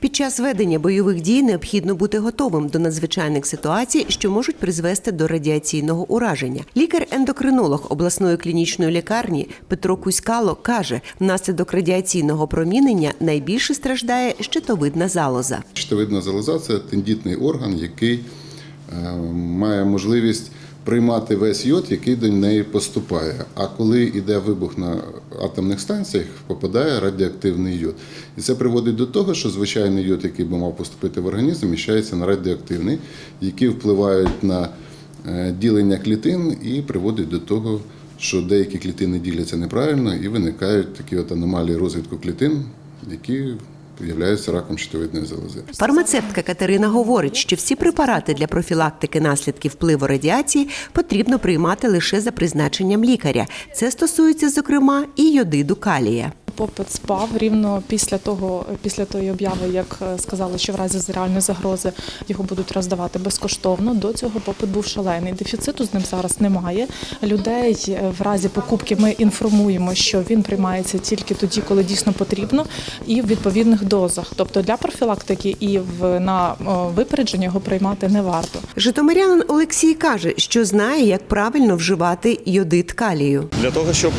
Під час ведення бойових дій необхідно бути готовим до надзвичайних ситуацій, що можуть призвести до радіаційного ураження. Лікар-ендокринолог обласної клінічної лікарні Петро Кузькало каже, внаслідок радіаційного промінення найбільше страждає щитовидна залоза. Щитовидна залоза це тендітний орган, який е, має можливість приймати весь йод, який до неї поступає. А коли йде вибух на атомних станціях, попадає радіоактивний йод. І це приводить до того, що звичайний йод, який би мав поступити в організм, міщається на радіоактивний, які впливають на е, ділення клітин і приводить до того, що деякі клітини діляться неправильно і виникають такі от аномалії розвитку клітин, які являються раком щитовидної залози. Фармацевтка Катерина говорить, що всі препарати для профілактики наслідків впливу радіації потрібно приймати лише за призначенням лікаря. Це стосується, зокрема, і йодиду калія. Попит спав рівно після того, після тої обяви, як е, сказали, що в разі реальної загрози його будуть роздавати безкоштовно. До цього попит був шалений. Дефіциту з ним зараз немає. Людей е, в разі покупки ми інформуємо, що він приймається тільки тоді, коли дійсно потрібно, і в відповідних дозах. Тобто для профілактики і в на випередження його приймати не варто. Житомирянин Олексій каже, що знає, як правильно вживати йодид калію. для того, щоб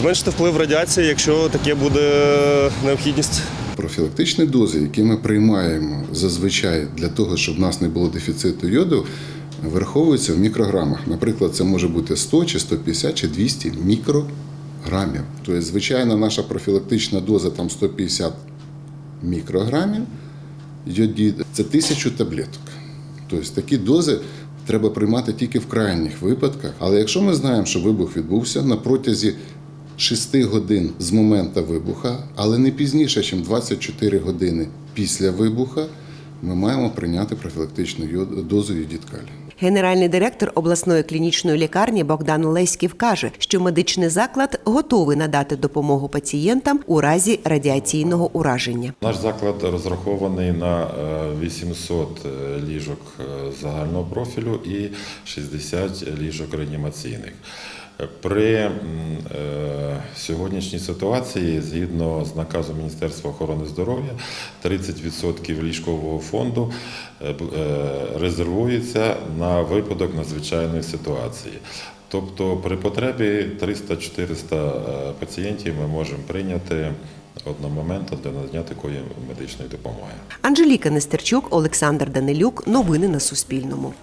зменшити вплив радіації, якщо таке буде необхідність. Профілактичні дози, які ми приймаємо зазвичай для того, щоб в нас не було дефіциту йоду, враховуються в мікрограмах. Наприклад, це може бути 100 чи 150 чи 200 мікрограмів. Тобто, звичайна наша профілактична доза там 150 мікрограмів йодід – це тисячу таблеток. Тобто такі дози треба приймати тільки в крайніх випадках. Але якщо ми знаємо, що вибух відбувся на протязі 6 годин з моменту вибуха, але не пізніше, ніж 24 години після вибуха, ми маємо прийняти профілактичну дозу йодідкалію. Генеральний директор обласної клінічної лікарні Богдан Леськів каже, що медичний заклад готовий надати допомогу пацієнтам у разі радіаційного ураження. Наш заклад розрахований на е, 800 ліжок е, загального профілю і 60 ліжок реанімаційних. При е, сьогоднішній ситуації, згідно з наказом Міністерства охорони здоров'я, 30% ліжкового фонду е, е, резервується на випадок надзвичайної ситуації. Тобто при потребі 300-400 е, пацієнтів ми можемо прийняти одномоментно для надання такої медичної допомоги. Анжеліка Нестерчук, Олександр Данилюк. Новини на Суспільному.